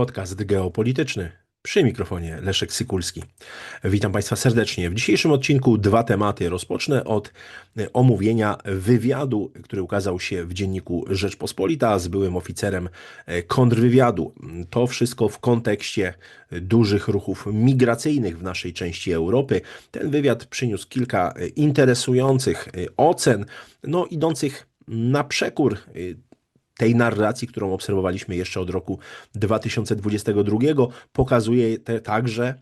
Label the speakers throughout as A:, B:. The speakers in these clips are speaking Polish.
A: podcast geopolityczny. Przy mikrofonie Leszek Sykulski. Witam Państwa serdecznie. W dzisiejszym odcinku dwa tematy. Rozpocznę od e, omówienia wywiadu, który ukazał się w dzienniku Rzeczpospolita z byłym oficerem e, kontrwywiadu. To wszystko w kontekście dużych ruchów migracyjnych w naszej części Europy. Ten wywiad przyniósł kilka e, interesujących ocen, no idących na przekór tej narracji, którą obserwowaliśmy jeszcze od roku 2022, pokazuje te także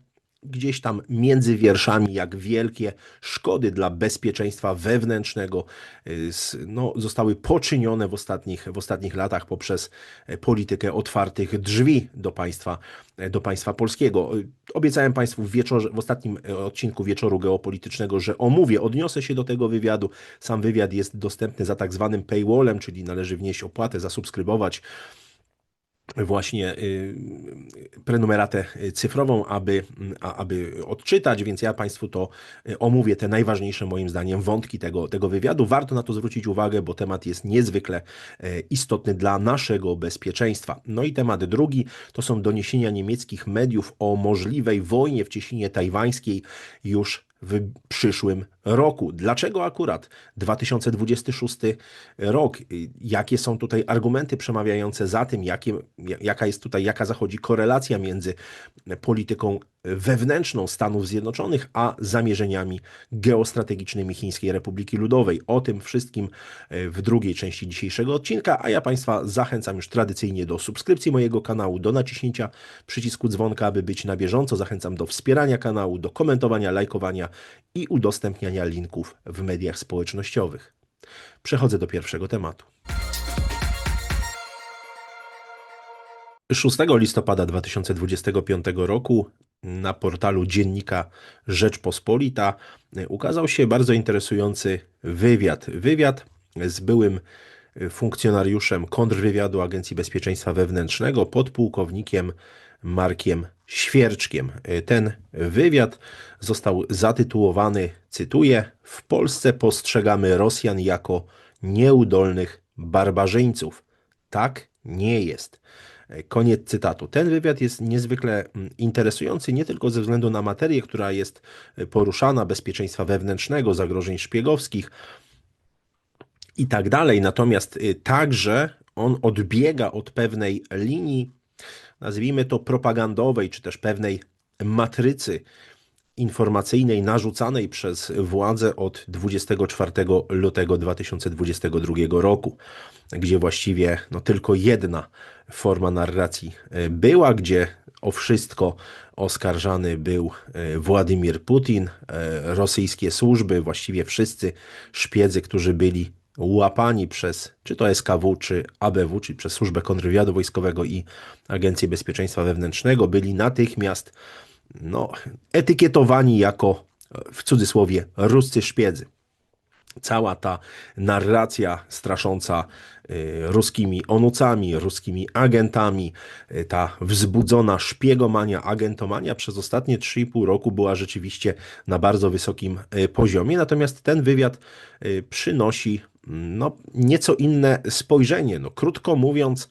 A: gdzieś tam między wierszami, jak wielkie szkody dla bezpieczeństwa wewnętrznego y, no, zostały poczynione w ostatnich, w ostatnich latach poprzez e, politykę otwartych drzwi do państwa, e, do państwa polskiego. Y, obiecałem Państwu w, wieczorze, w ostatnim e, odcinku wieczoru geopolitycznego, że omówię, odniosę się do tego wywiadu. Sam wywiad jest dostępny za tak zwanym paywallem, czyli należy wnieść opłatę, zasubskrybować właśnie y, prenumeratę cyfrową, aby, aby odczytać, więc ja Państwu to y, omówię, te najważniejsze moim zdaniem wątki tego, tego wywiadu. Warto na to zwrócić uwagę, bo temat jest niezwykle y, istotny dla naszego bezpieczeństwa. No i temat drugi to są doniesienia niemieckich mediów o możliwej wojnie w Cieśninie Tajwańskiej już w przyszłym roku. Dlaczego akurat 2026 rok? Jakie są tutaj argumenty przemawiające za tym, jakie, jaka jest tutaj, jaka zachodzi korelacja między polityką wewnętrzną Stanów Zjednoczonych, a zamierzeniami geostrategicznymi Chińskiej Republiki Ludowej. O tym wszystkim w drugiej części dzisiejszego odcinka, a ja Państwa zachęcam już tradycyjnie do subskrypcji mojego kanału, do naciśnięcia przycisku dzwonka, aby być na bieżąco. Zachęcam do wspierania kanału, do komentowania, lajkowania i udostępniania linków w mediach społecznościowych. Przechodzę do pierwszego tematu. 6 listopada 2025 roku na portalu dziennika Rzeczpospolita ukazał się bardzo interesujący wywiad. Wywiad z byłym funkcjonariuszem kontrwywiadu Agencji Bezpieczeństwa Wewnętrznego, podpułkownikiem Markiem Świerczkiem. Ten wywiad został zatytułowany, cytuję: W Polsce postrzegamy Rosjan jako nieudolnych barbarzyńców. Tak nie jest. Koniec cytatu. Ten wywiad jest niezwykle mm, interesujący nie tylko ze względu na materię, która jest poruszana, bezpieczeństwa wewnętrznego, zagrożeń szpiegowskich i tak dalej, natomiast y, także on odbiega od pewnej linii nazwijmy to propagandowej, czy też pewnej matrycy informacyjnej narzucanej przez władze od 24 lutego 2022 roku, gdzie właściwie no, tylko jedna forma narracji e, była, gdzie o wszystko oskarżany był e, Władimir Putin, e, rosyjskie służby, właściwie wszyscy szpiedzy, którzy byli łapani przez czy to SKW, czy ABW, czyli przez Służbę Kontrwywiadu Wojskowego i Agencję Bezpieczeństwa Wewnętrznego, byli natychmiast no, etykietowani jako w cudzysłowie ruscy szpiedzy. Cała ta narracja strasząca y, ruskimi onucami, ruskimi agentami, y, ta wzbudzona szpiegomania, agentomania przez ostatnie 3,5 roku była rzeczywiście na bardzo wysokim poziomie. Natomiast ten wywiad przynosi no, nieco inne spojrzenie. No, krótko mówiąc,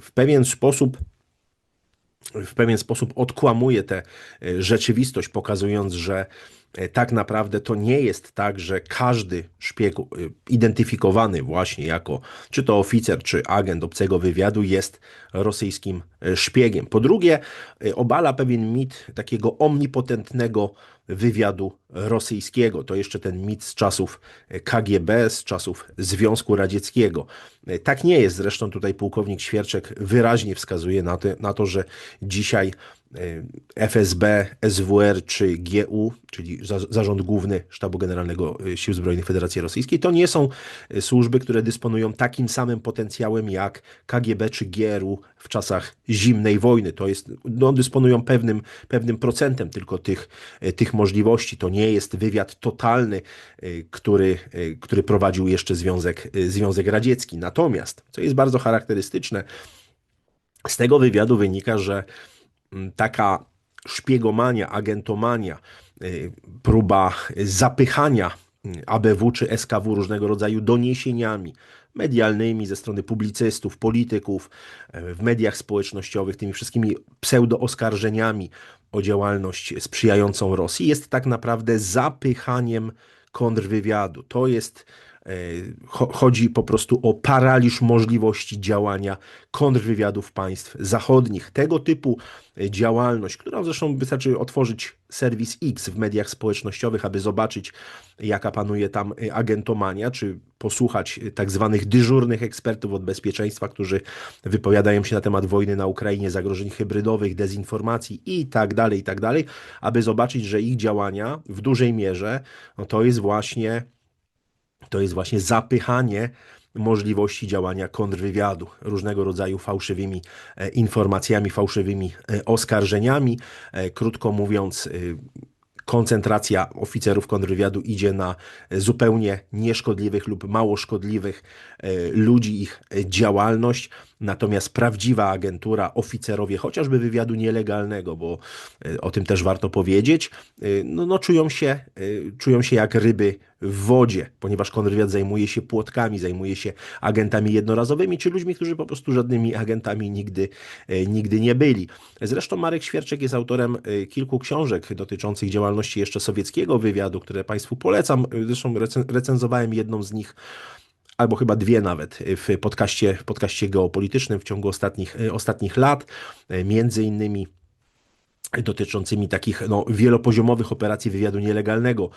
A: w pewien sposób w pewien sposób odkłamuje tę y, rzeczywistość, pokazując, że tak naprawdę to nie jest tak, że każdy szpieg identyfikowany właśnie jako czy to oficer, czy agent obcego wywiadu jest rosyjskim szpiegiem. Po drugie, obala pewien mit takiego omnipotentnego wywiadu rosyjskiego. To jeszcze ten mit z czasów KGB, z czasów Związku Radzieckiego. Tak nie jest. Zresztą tutaj pułkownik Świerczek wyraźnie wskazuje na to, na to że dzisiaj e, FSB, SWR czy GU, czyli Zarząd Główny Sztabu Generalnego e, Sił Zbrojnych Federacji Rosyjskiej, to nie są e, służby, które dysponują takim samym potencjałem jak KGB czy GRU w czasach zimnej wojny. To jest, no, dysponują pewnym, pewnym procentem tylko tych, tych możliwości. To nie jest wywiad totalny, który, który prowadził jeszcze Związek, Związek Radziecki. Natomiast, co jest bardzo charakterystyczne, z tego wywiadu wynika, że taka szpiegomania, agentomania, y, próba zapychania ABW czy SKW różnego rodzaju doniesieniami medialnymi ze strony publicystów, polityków, e, w mediach społecznościowych, tymi wszystkimi pseudo-oskarżeniami o działalność sprzyjającą Rosji, jest tak naprawdę zapychaniem kontrwywiadu. To jest Chodzi po prostu o paraliż możliwości działania kontrwywiadów państw zachodnich. Tego typu działalność, którą zresztą wystarczy otworzyć serwis X w mediach społecznościowych, aby zobaczyć, jaka panuje tam agentomania, czy posłuchać tak zwanych dyżurnych ekspertów od bezpieczeństwa, którzy wypowiadają się na temat wojny na Ukrainie, zagrożeń hybrydowych, dezinformacji i tak dalej, i tak dalej, aby zobaczyć, że ich działania w dużej mierze no to jest właśnie to jest właśnie zapychanie możliwości działania kontrwywiadu, różnego rodzaju fałszywymi e, informacjami, fałszywymi e, oskarżeniami. E, krótko mówiąc, koncentracja oficerów kontrwywiadu idzie na zupełnie nieszkodliwych lub mało szkodliwych ludzi, ich działalność. Natomiast prawdziwa agentura, oficerowie, chociażby wywiadu nielegalnego, bo o tym też warto powiedzieć, no, no czują, się, czują się jak ryby w wodzie, ponieważ kontrwywiad zajmuje się płotkami, zajmuje się agentami jednorazowymi, czy ludźmi, którzy po prostu żadnymi agentami nigdy, e, nigdy nie byli. Zresztą Marek Świerczek jest autorem e, kilku książek dotyczących działalności jeszcze sowieckiego wywiadu, które Państwu polecam. Zresztą recenzowałem jedną z nich albo chyba dwie nawet w podcaście, w podcaście geopolitycznym w ciągu ostatnich, e, ostatnich lat. Między innymi dotyczącymi takich no, wielopoziomowych operacji wywiadu nielegalnego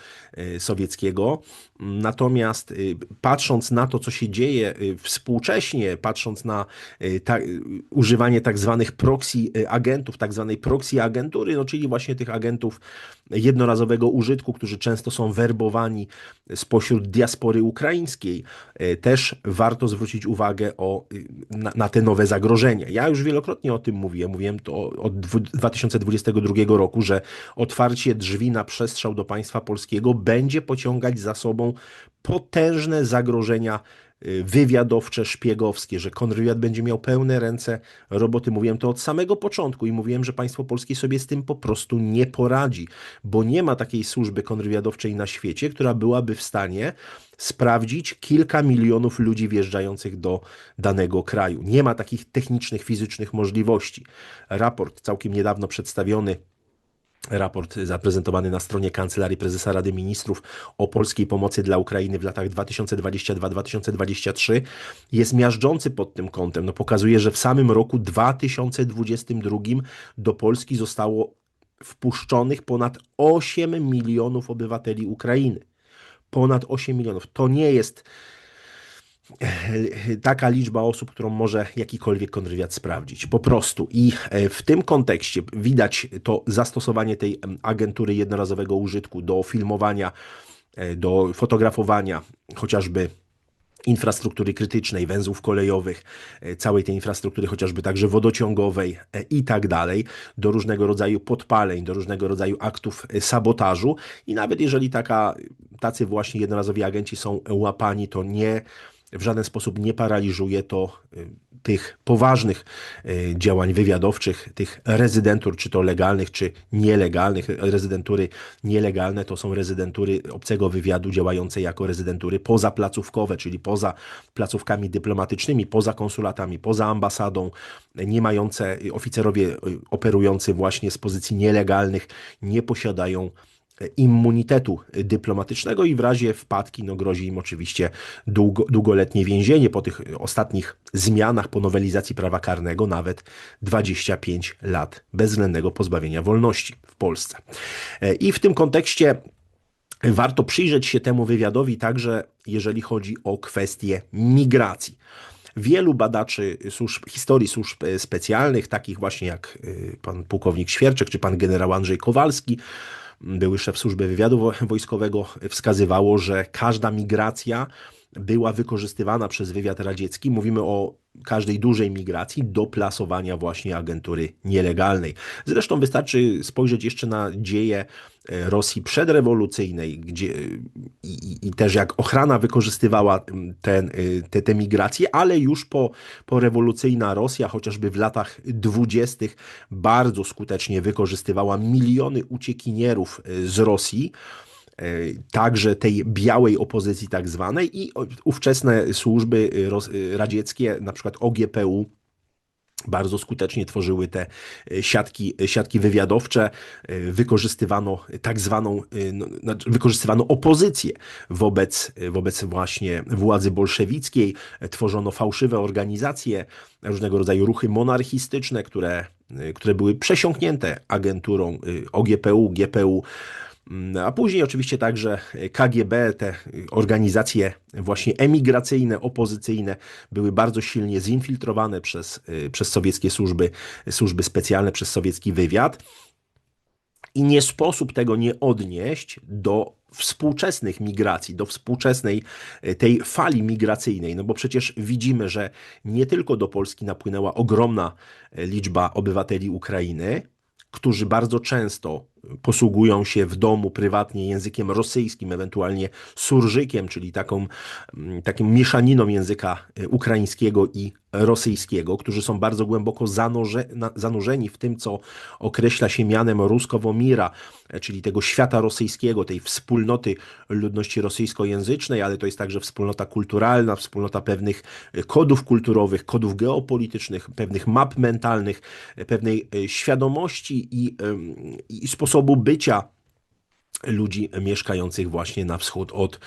A: sowieckiego. Natomiast patrząc na to, co się dzieje współcześnie, patrząc na ta, używanie tak zwanych proxy agentów, tak zwanej proxy agentury, no, czyli właśnie tych agentów jednorazowego użytku, którzy często są werbowani spośród diaspory ukraińskiej, też warto zwrócić uwagę o, na, na te nowe zagrożenia. Ja już wielokrotnie o tym mówiłem, mówiłem to od 2020 2022 roku, że otwarcie drzwi na przestrzał do państwa polskiego będzie pociągać za sobą potężne zagrożenia wywiadowcze, szpiegowskie, że kontrwywiad będzie miał pełne ręce roboty. Mówiłem to od samego początku i mówiłem, że państwo polskie sobie z tym po prostu nie poradzi, bo nie ma takiej służby kontrwywiadowczej na świecie, która byłaby w stanie sprawdzić kilka milionów ludzi wjeżdżających do danego kraju. Nie ma takich technicznych, fizycznych możliwości. Raport całkiem niedawno przedstawiony raport zaprezentowany na stronie Kancelarii Prezesa Rady Ministrów o polskiej pomocy dla Ukrainy w latach 2022-2023 jest miażdżący pod tym kątem. No, pokazuje, że w samym roku 2022 do Polski zostało wpuszczonych ponad 8 milionów obywateli Ukrainy ponad 8 milionów. To nie jest taka liczba osób, którą może jakikolwiek kontrwywiad sprawdzić. Po prostu. I e, w tym kontekście widać to zastosowanie tej agentury jednorazowego użytku do filmowania, e, do fotografowania chociażby infrastruktury krytycznej, węzłów kolejowych, e, całej tej infrastruktury, chociażby także wodociągowej i tak dalej, do różnego rodzaju podpaleń, do różnego rodzaju aktów sabotażu. I nawet jeżeli taka, tacy właśnie jednorazowi agenci są łapani, to nie w żaden sposób nie paraliżuje to y, tych poważnych y, działań wywiadowczych, tych rezydentur, czy to legalnych, czy nielegalnych. Rezydentury nielegalne to są rezydentury obcego wywiadu działające jako rezydentury pozaplacówkowe, czyli poza placówkami dyplomatycznymi, poza konsulatami, poza ambasadą, nie mające oficerowie y, operujący właśnie z pozycji nielegalnych nie posiadają immunitetu dyplomatycznego i w razie wpadki no, grozi im oczywiście długo, długoletnie więzienie po tych ostatnich zmianach, po nowelizacji prawa karnego nawet 25 lat bezwzględnego pozbawienia wolności w Polsce. I w tym kontekście warto przyjrzeć się temu wywiadowi także jeżeli chodzi o kwestię migracji wielu badaczy służb, historii służb specjalnych, takich właśnie jak y, pan pułkownik Świerczek czy pan generał Andrzej Kowalski, były szef służby wywiadu wojskowego, wskazywało, że każda migracja była wykorzystywana przez wywiad radziecki. Mówimy o każdej dużej migracji do plasowania właśnie agentury nielegalnej. Zresztą wystarczy spojrzeć jeszcze na dzieje Rosji przedrewolucyjnej, gdzie i, i też jak ochrana wykorzystywała ten, e, te, te migracje, ale już po, po rewolucyjna Rosja, chociażby w latach dwudziestych, bardzo skutecznie wykorzystywała miliony uciekinierów e, z Rosji także tej białej opozycji tak zwanej i ówczesne służby radzieckie, na przykład OGPU, bardzo skutecznie tworzyły te e, siatki, e, siatki wywiadowcze, e, wykorzystywano tak zwaną, no, znaczy wykorzystywano opozycję wobec, wobec właśnie władzy bolszewickiej, tworzono fałszywe organizacje, różnego rodzaju ruchy monarchistyczne, które, które były przesiąknięte agenturą OGPU, GPU, a później oczywiście także KGB, te organizacje właśnie emigracyjne, opozycyjne były bardzo silnie zinfiltrowane przez, y, przez sowieckie służby, służby specjalne, przez sowiecki wywiad. I nie sposób tego nie odnieść do współczesnych migracji, do współczesnej y, tej fali migracyjnej, no bo przecież widzimy, że nie tylko do Polski napłynęła ogromna y, liczba obywateli Ukrainy, którzy bardzo często posługują się w domu prywatnie językiem rosyjskim, ewentualnie surżykiem, czyli taką, mm, takim mieszaniną języka e, ukraińskiego i rosyjskiego, którzy są bardzo głęboko zanurze, zanurzeni w tym, co określa się mianem Ruskowomira, e, czyli tego świata rosyjskiego, tej wspólnoty ludności rosyjskojęzycznej, ale to jest także wspólnota kulturalna, wspólnota pewnych e, kodów kulturowych, kodów geopolitycznych, pewnych map mentalnych, pewnej świadomości i, i sposobu sposobu bycia ludzi mieszkających właśnie na wschód od,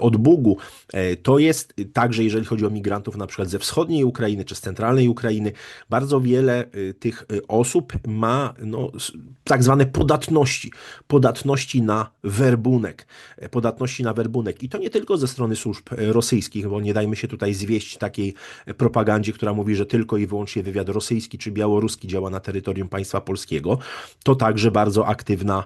A: od Bugu. E, to jest także, jeżeli chodzi o migrantów na przykład ze wschodniej Ukrainy czy z centralnej Ukrainy, bardzo wiele e, tych e, osób ma no, tak zwane podatności, podatności na werbunek, podatności na werbunek. I to nie tylko ze strony służb rosyjskich, bo nie dajmy się tutaj zwieść takiej propagandzie, która mówi, że tylko i wyłącznie wywiad rosyjski czy białoruski działa na terytorium państwa polskiego. To także bardzo aktywna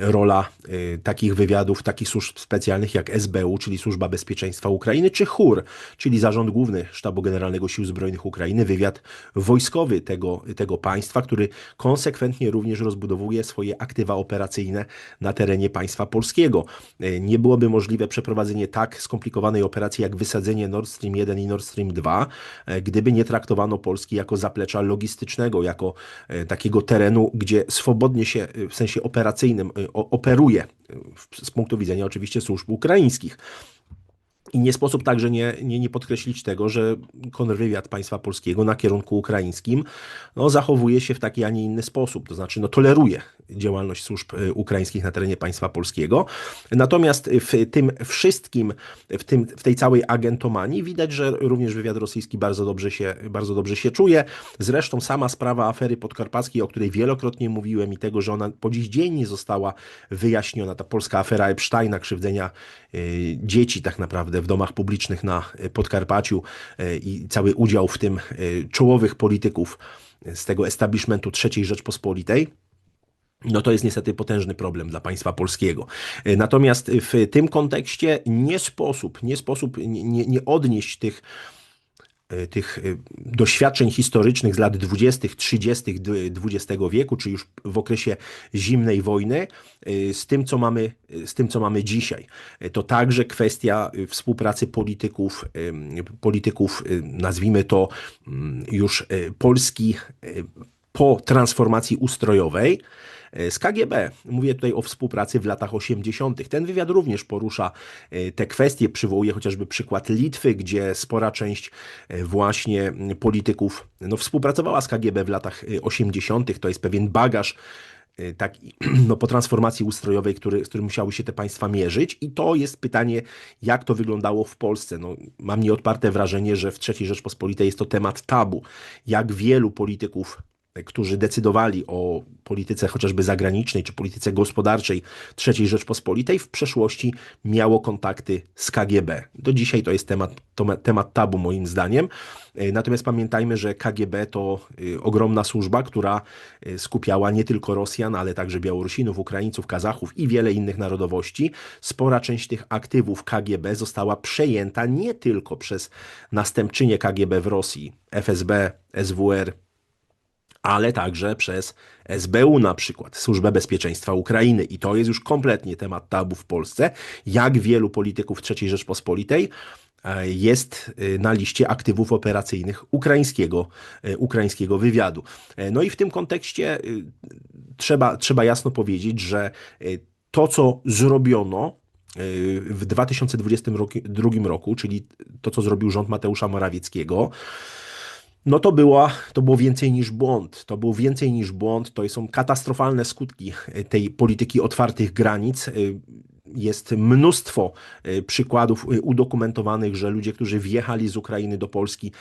A: rola y, takich wywiadów, takich służb specjalnych jak SBU, czyli Służba Bezpieczeństwa Ukrainy, czy CHUR, czyli Zarząd Główny Sztabu Generalnego Sił Zbrojnych Ukrainy, wywiad wojskowy tego, tego państwa, który konsekwentnie również rozbudowuje swoje aktywa operacyjne na terenie państwa polskiego. Y, nie byłoby możliwe przeprowadzenie tak skomplikowanej operacji jak wysadzenie Nord Stream 1 i Nord Stream 2, y, gdyby nie traktowano Polski jako zaplecza logistycznego, jako takiego terenu, gdzie swobodnie się w sensie operacyjnym Y, operuje y, z punktu widzenia oczywiście służb ukraińskich. I nie sposób także nie, nie, nie podkreślić tego, że kontrwywiad państwa polskiego na kierunku ukraińskim no, zachowuje się w taki, a nie inny sposób, to znaczy no, toleruje działalność służb y, ukraińskich na terenie państwa polskiego. Natomiast w tym wszystkim, w, tym, w tej całej agentomanii widać, że również wywiad rosyjski bardzo dobrze, się, bardzo dobrze się czuje. Zresztą sama sprawa afery podkarpackiej, o której wielokrotnie mówiłem i tego, że ona po dziś dzień nie została wyjaśniona, ta polska afera Epsteina, krzywdzenia y, dzieci tak naprawdę w domach publicznych na Podkarpaciu y, i cały udział w tym czołowych polityków z tego establishmentu III Rzeczpospolitej no to jest niestety potężny problem dla państwa polskiego. E, natomiast w tym kontekście nie sposób, nie sposób nie, nie odnieść tych e, tych e, doświadczeń historycznych z lat 20., 30. XX wieku, czy już w okresie zimnej wojny, z tym, co mamy, z tym, co mamy dzisiaj. To także kwestia współpracy polityków, polityków, nazwijmy to już Polski po transformacji ustrojowej, E, z KGB. Mówię tutaj o współpracy w latach 80. Ten wywiad również porusza e, te kwestie, przywołuje chociażby przykład Litwy, gdzie spora część e, właśnie polityków no, współpracowała z KGB w latach 80. To jest pewien bagaż tak, no, po transformacji ustrojowej, który, z którym musiały się te państwa mierzyć. I to jest pytanie, jak to wyglądało w Polsce. No, mam nieodparte wrażenie, że w III Rzeczpospolitej jest to temat tabu. Jak wielu polityków którzy decydowali o polityce chociażby zagranicznej czy polityce gospodarczej III Rzeczpospolitej, w przeszłości miało kontakty z KGB. Do dzisiaj to jest temat, to, temat tabu moim zdaniem. E, natomiast pamiętajmy, że KGB to e, ogromna służba, która e, skupiała nie tylko Rosjan, ale także Białorusinów, Ukraińców, Kazachów i wiele innych narodowości. Spora część tych aktywów KGB została przejęta nie tylko przez następczynię KGB w Rosji, FSB, SWR, ale także przez SBU na przykład, Służbę Bezpieczeństwa Ukrainy. I to jest już kompletnie temat tabu w Polsce. Jak wielu polityków III Rzeczpospolitej e, jest e, na liście aktywów operacyjnych ukraińskiego, e, ukraińskiego wywiadu. No i w tym kontekście trzeba, trzeba jasno powiedzieć, że to, co zrobiono w 2022 roku, czyli to, co zrobił rząd Mateusza Morawieckiego, no to, była, to było więcej niż błąd. To był więcej niż błąd. To są katastrofalne skutki tej polityki otwartych granic jest mnóstwo e, przykładów e, udokumentowanych, że ludzie, którzy wjechali z Ukrainy do Polski,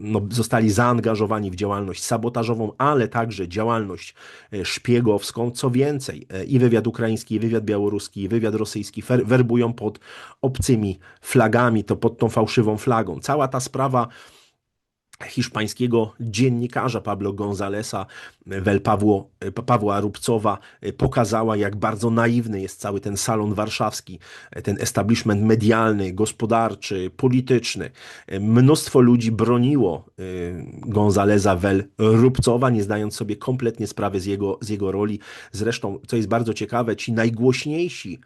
A: no, zostali zaangażowani w działalność sabotażową, ale także działalność e, szpiegowską. Co więcej, i wywiad ukraiński, i wywiad białoruski, i wywiad rosyjski werbują pod obcymi flagami, to pod tą fałszywą flagą. Cała ta sprawa hiszpańskiego dziennikarza Pablo Gonzalesa, Wel Pawło, Pawła Rubcowa pokazała, jak bardzo naiwny jest cały ten salon warszawski, ten establishment medialny, gospodarczy, polityczny. Mnóstwo ludzi broniło y, Gonzaleza Wel Rubcowa, nie zdając sobie kompletnie sprawy z jego, z jego roli. Zresztą, co jest bardzo ciekawe, ci najgłośniejsi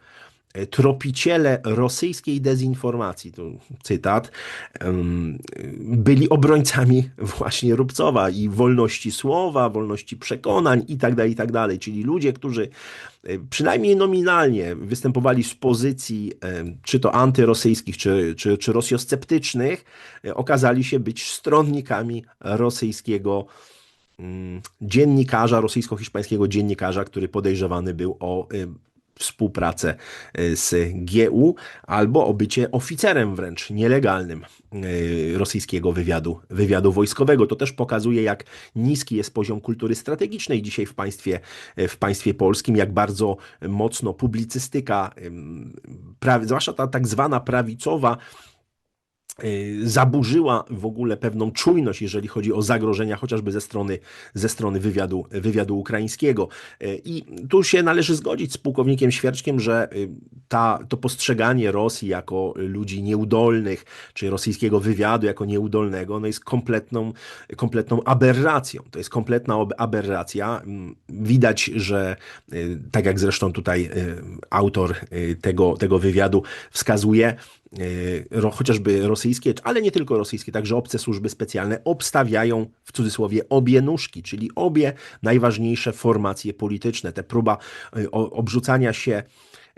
A: tropiciele rosyjskiej dezinformacji, to cytat, byli obrońcami właśnie Rubcowa i wolności słowa, wolności przekonań i tak dalej, i tak. Czyli ludzie, którzy e, przynajmniej nominalnie występowali z pozycji czy to antyrosyjskich, czy, czy, czy rosjosceptycznych, e, okazali się być stronnikami rosyjskiego mm, dziennikarza, rosyjsko-hiszpańskiego dziennikarza, który podejrzewany był o współpracę e, z GU albo o bycie oficerem wręcz nielegalnym e, rosyjskiego wywiadu, wywiadu wojskowego. To też pokazuje, jak niski jest poziom kultury strategicznej dzisiaj w państwie, e, w państwie polskim, jak bardzo mocno publicystyka, zwłaszcza ta tak zwana prawicowa, Y, zaburzyła w ogóle pewną czujność, jeżeli chodzi o zagrożenia, chociażby ze strony, ze strony wywiadu, wywiadu ukraińskiego. Y, I tu się należy zgodzić z pułkownikiem Świerczkiem, że y, ta, to postrzeganie Rosji jako ludzi nieudolnych, czy rosyjskiego wywiadu jako nieudolnego, no jest kompletną, kompletną aberracją. To jest kompletna aberracja. Mm, widać, że tak jak zresztą tutaj autor tego, tego wywiadu wskazuje, chociażby rosyjskie, ale nie tylko rosyjskie, także obce służby specjalne obstawiają w cudzysłowie obie nóżki, czyli obie najważniejsze formacje polityczne. Te próba e, obrzucania się e,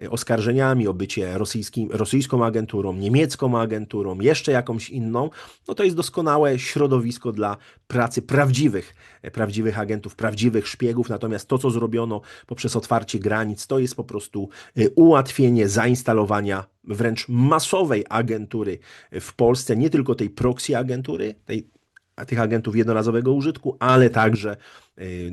A: oskarżeniami o bycie rosyjskim, rosyjską agenturą, niemiecką agenturą, jeszcze jakąś inną, no to jest doskonałe środowisko dla pracy prawdziwych, prawdziwych agentów, prawdziwych szpiegów. Natomiast to, co zrobiono poprzez otwarcie granic, to jest po prostu ułatwienie zainstalowania wręcz masowej agentury w Polsce, nie tylko tej proxy agentury, tej, tych agentów jednorazowego użytku, ale także y,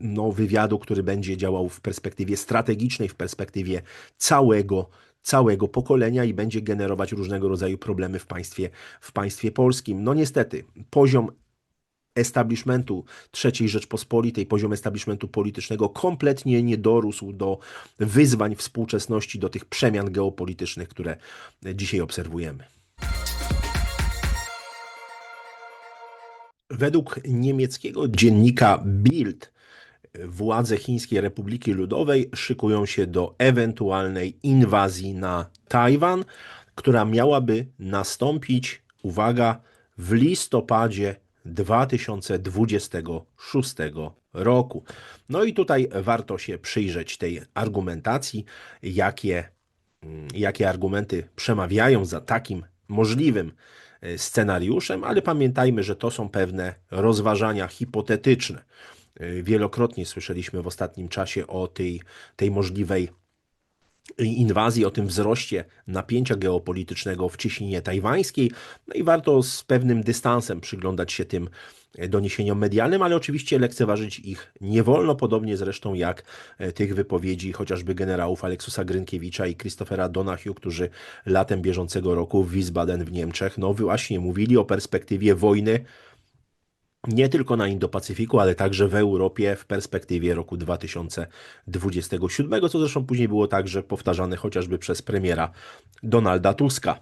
A: no, wywiadu, który będzie działał w perspektywie strategicznej, w perspektywie całego całego pokolenia i będzie generować różnego rodzaju problemy w państwie, w państwie polskim. No niestety, poziom establishmentu III Rzeczpospolitej, poziom establishmentu politycznego kompletnie nie dorósł do wyzwań współczesności, do tych przemian geopolitycznych, które dzisiaj obserwujemy. Według niemieckiego dziennika Bild władze Chińskiej Republiki Ludowej szykują się do ewentualnej inwazji na Tajwan, która miałaby nastąpić, uwaga, w listopadzie 2026 roku. No i tutaj warto się przyjrzeć tej argumentacji, jakie, mm, jakie argumenty przemawiają za takim możliwym scenariuszem, ale pamiętajmy, że to są pewne rozważania hipotetyczne. E, wielokrotnie słyszeliśmy w ostatnim czasie o tej, tej możliwej inwazji, o tym wzroście napięcia geopolitycznego w cieśninie tajwańskiej. No i warto z pewnym dystansem przyglądać się tym doniesieniom medialnym, ale oczywiście lekceważyć ich nie wolno, podobnie zresztą jak e, tych wypowiedzi chociażby generałów Aleksusa Grynkiewicza i Christophera Donahue, którzy latem bieżącego roku w Wiesbaden w Niemczech, no właśnie mówili o perspektywie wojny nie tylko na Indo-Pacyfiku, ale także w Europie w perspektywie roku 2027, co zresztą później było także powtarzane chociażby przez premiera Donalda Tuska.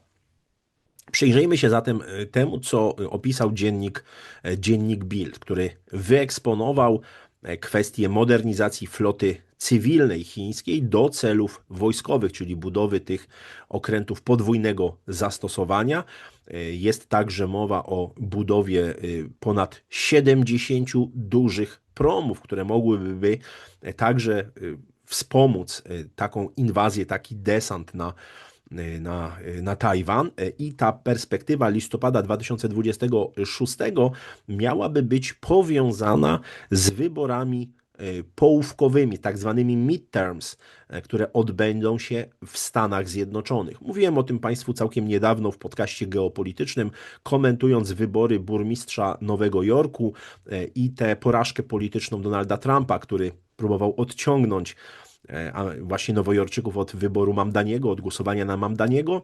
A: Przyjrzyjmy się zatem e, temu, co opisał dziennik, e, dziennik Bild, który wyeksponował e, kwestię modernizacji floty cywilnej chińskiej do celów wojskowych, czyli budowy tych okrętów podwójnego zastosowania. Jest także mowa o budowie ponad 70 dużych promów, które mogłyby także wspomóc taką inwazję, taki desant na, na, na Tajwan. I ta perspektywa listopada 2026 miałaby być powiązana z wyborami połówkowymi, tak zwanymi midterms, y, które odbędą się w Stanach Zjednoczonych. Mówiłem o tym Państwu całkiem niedawno w podcaście geopolitycznym, komentując wybory burmistrza Nowego Jorku y, i tę porażkę polityczną Donalda Trumpa, który próbował odciągnąć właśnie Nowojorczyków od wyboru Mamdaniego, od głosowania na Mamdaniego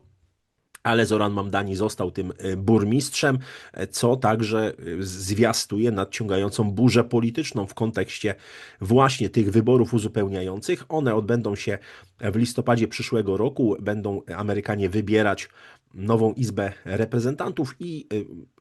A: ale Zoran Mamdani został tym e, burmistrzem, e, co także e, zwiastuje nadciągającą burzę polityczną w kontekście właśnie tych wyborów uzupełniających. One odbędą się w listopadzie przyszłego roku. Będą Amerykanie wybierać nową Izbę Reprezentantów i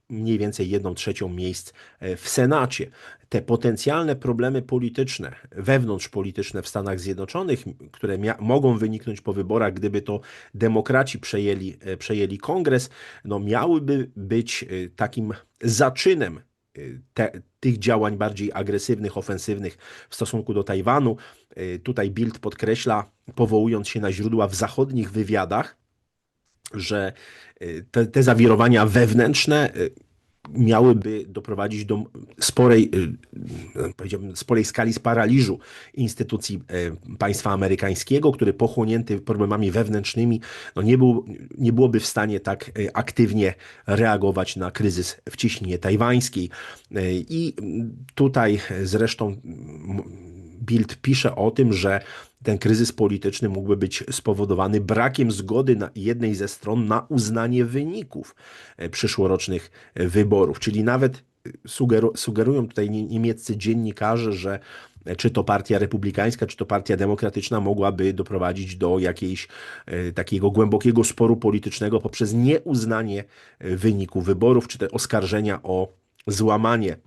A: mniej więcej jedną trzecią miejsc w Senacie te potencjalne problemy polityczne, wewnątrzpolityczne w Stanach Zjednoczonych, które mogą wyniknąć po wyborach, gdyby to demokraci przejęli, e, przejęli kongres, no miałyby być e, takim zaczynem e, te, tych działań bardziej agresywnych, ofensywnych w stosunku do Tajwanu. Tutaj Bild podkreśla, powołując się na źródła w zachodnich wywiadach, że te, te zawirowania wewnętrzne miałyby doprowadzić do sporej, y, powiedziałbym, sporej skali sparaliżu instytucji e, państwa amerykańskiego, który pochłonięty problemami wewnętrznymi no nie, był, nie byłoby w stanie tak e, aktywnie reagować na kryzys w ciśnienie tajwańskiej. E, I tutaj zresztą Bild pisze o tym, że ten kryzys polityczny mógłby być spowodowany brakiem zgody na jednej ze stron na uznanie wyników e, przyszłorocznych e, wyborów. Czyli nawet e, sugeru sugerują tutaj niemieccy dziennikarze, że czy to partia republikańska, czy to partia demokratyczna mogłaby doprowadzić do jakiejś takiego głębokiego sporu politycznego poprzez nieuznanie wyniku wyborów, czy te oskarżenia o złamanie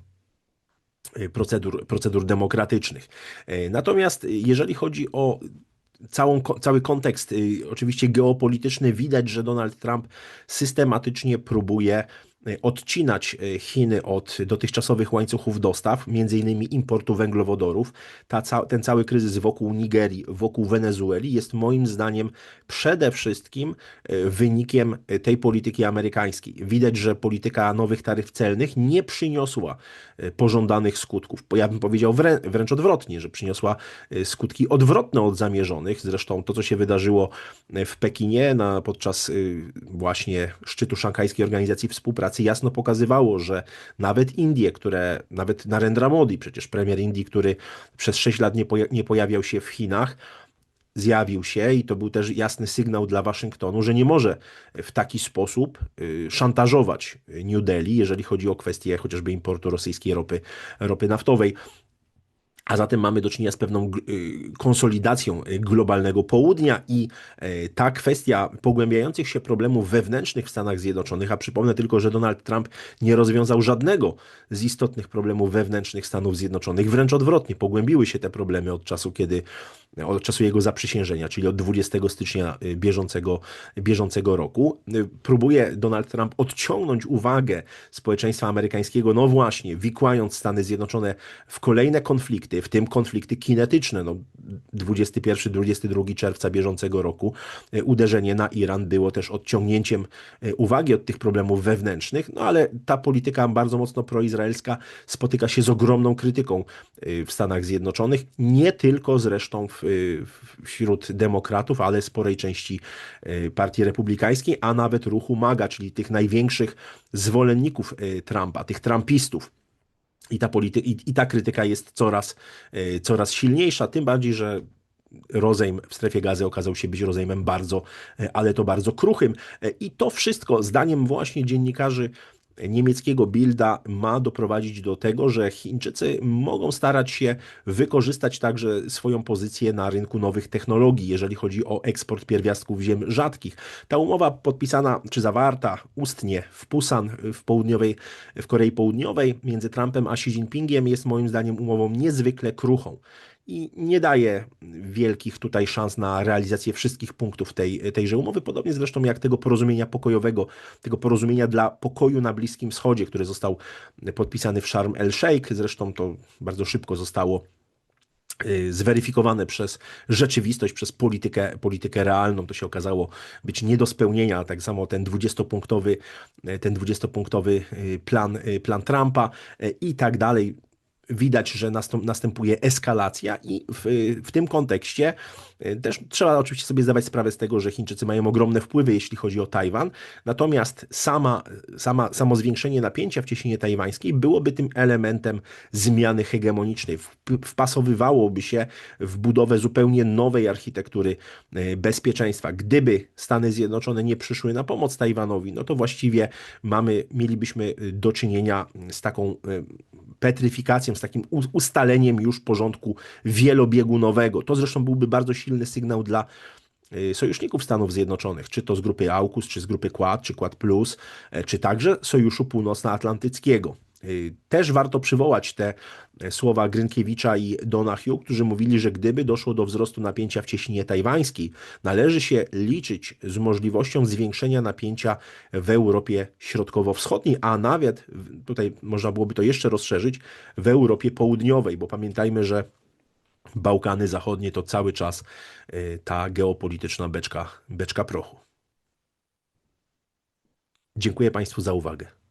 A: procedur, procedur demokratycznych. Y, natomiast jeżeli chodzi o całą, cały kontekst, y, oczywiście geopolityczny, widać, że Donald Trump systematycznie próbuje Y, odcinać y, Chiny od dotychczasowych łańcuchów dostaw, między innymi importu węglowodorów. Ta, ten cały kryzys wokół Nigerii, wokół Wenezueli jest moim zdaniem przede wszystkim y, wynikiem tej polityki amerykańskiej. Widać, że polityka nowych taryf celnych nie przyniosła pożądanych skutków. Ja bym powiedział wrę wręcz odwrotnie, że przyniosła skutki odwrotne od zamierzonych. Zresztą to, co się wydarzyło w Pekinie na, podczas właśnie szczytu Szanghajskiej Organizacji Współpracy, jasno pokazywało, że nawet Indie, które, nawet Narendra Modi, przecież premier Indii, który przez 6 lat nie, poja nie pojawiał się w Chinach, zjawił się i to był też jasny sygnał dla Waszyngtonu, że nie może w taki sposób y, szantażować New Delhi, jeżeli chodzi o kwestię chociażby importu rosyjskiej ropy, ropy naftowej. A zatem mamy do czynienia z pewną y, konsolidacją y, globalnego południa i y, ta kwestia pogłębiających się problemów wewnętrznych w Stanach Zjednoczonych, a przypomnę tylko, że Donald Trump nie rozwiązał żadnego z istotnych problemów wewnętrznych Stanów Zjednoczonych, wręcz odwrotnie, pogłębiły się te problemy od czasu, kiedy od czasu jego zaprzysiężenia, czyli od 20 stycznia y, bieżącego, bieżącego roku. Y, próbuje Donald Trump odciągnąć uwagę społeczeństwa amerykańskiego, no właśnie, wikłając Stany Zjednoczone w kolejne konflikty, w tym konflikty kinetyczne. No, 21-22 czerwca bieżącego roku y, uderzenie na Iran było też odciągnięciem uwagi od tych problemów wewnętrznych, no ale ta polityka bardzo mocno proizraelska spotyka się z ogromną krytyką w Stanach Zjednoczonych, nie tylko zresztą w wśród demokratów, ale sporej części e, partii republikańskiej, a nawet ruchu MAGA, czyli tych największych zwolenników e, Trumpa, tych trumpistów. I ta, polity- i, i ta krytyka jest coraz, e, coraz silniejsza, tym bardziej, że rozejm w strefie gazy okazał się być rozejmem bardzo, ale to bardzo kruchym. I to wszystko, zdaniem właśnie dziennikarzy niemieckiego Bilda ma doprowadzić do tego, że Chińczycy mogą starać się wykorzystać także swoją pozycję na rynku nowych technologii, jeżeli chodzi o eksport pierwiastków ziem rzadkich. Ta umowa podpisana czy zawarta ustnie w Pusan w, południowej, w Korei Południowej między Trumpem a Xi Jinpingiem jest moim zdaniem umową niezwykle kruchą i nie daje wielkich tutaj szans na realizację wszystkich punktów tej, tejże umowy, podobnie zresztą jak tego porozumienia pokojowego, tego porozumienia dla pokoju na Bliskim Wschodzie, który został podpisany w Sharm el-Sheikh, zresztą to bardzo szybko zostało y, zweryfikowane przez rzeczywistość, przez politykę, politykę realną. To się okazało być nie do spełnienia, tak samo ten 20-punktowy, y, ten 20-punktowy y, plan, plan Trumpa i tak dalej. Widać, że następuje eskalacja, i w, w tym kontekście y, też trzeba oczywiście sobie zdawać sprawę z tego, że Chińczycy mają ogromne wpływy, jeśli chodzi o Tajwan. Natomiast sama, sama, samo zwiększenie napięcia w cieśninie tajwańskiej byłoby tym elementem zmiany hegemonicznej. Wp- Wpasowywałoby się w budowę zupełnie nowej architektury y, bezpieczeństwa. Gdyby Stany Zjednoczone nie przyszły na pomoc Tajwanowi, no to właściwie mamy, mielibyśmy y, do czynienia z taką y, z takim ustaleniem już porządku wielobiegunowego. To zresztą byłby bardzo silny sygnał dla y, sojuszników Stanów Zjednoczonych, czy to z grupy AUKUS, czy z grupy Quad, czy Quad Plus, e, czy także Sojuszu Północnoatlantyckiego. Y, Też warto przywołać te e, słowa Grynkiewicza i Donahue, którzy mówili, że gdyby doszło do wzrostu napięcia w cieśninie tajwańskiej, należy się liczyć z możliwością zwiększenia napięcia w Europie Środkowo-Wschodniej, a nawet, tutaj można byłoby to jeszcze rozszerzyć, w Europie Południowej, bo pamiętajmy, że Bałkany Zachodnie to cały czas y, ta geopolityczna beczka, beczka prochu. Dziękuję Państwu za uwagę.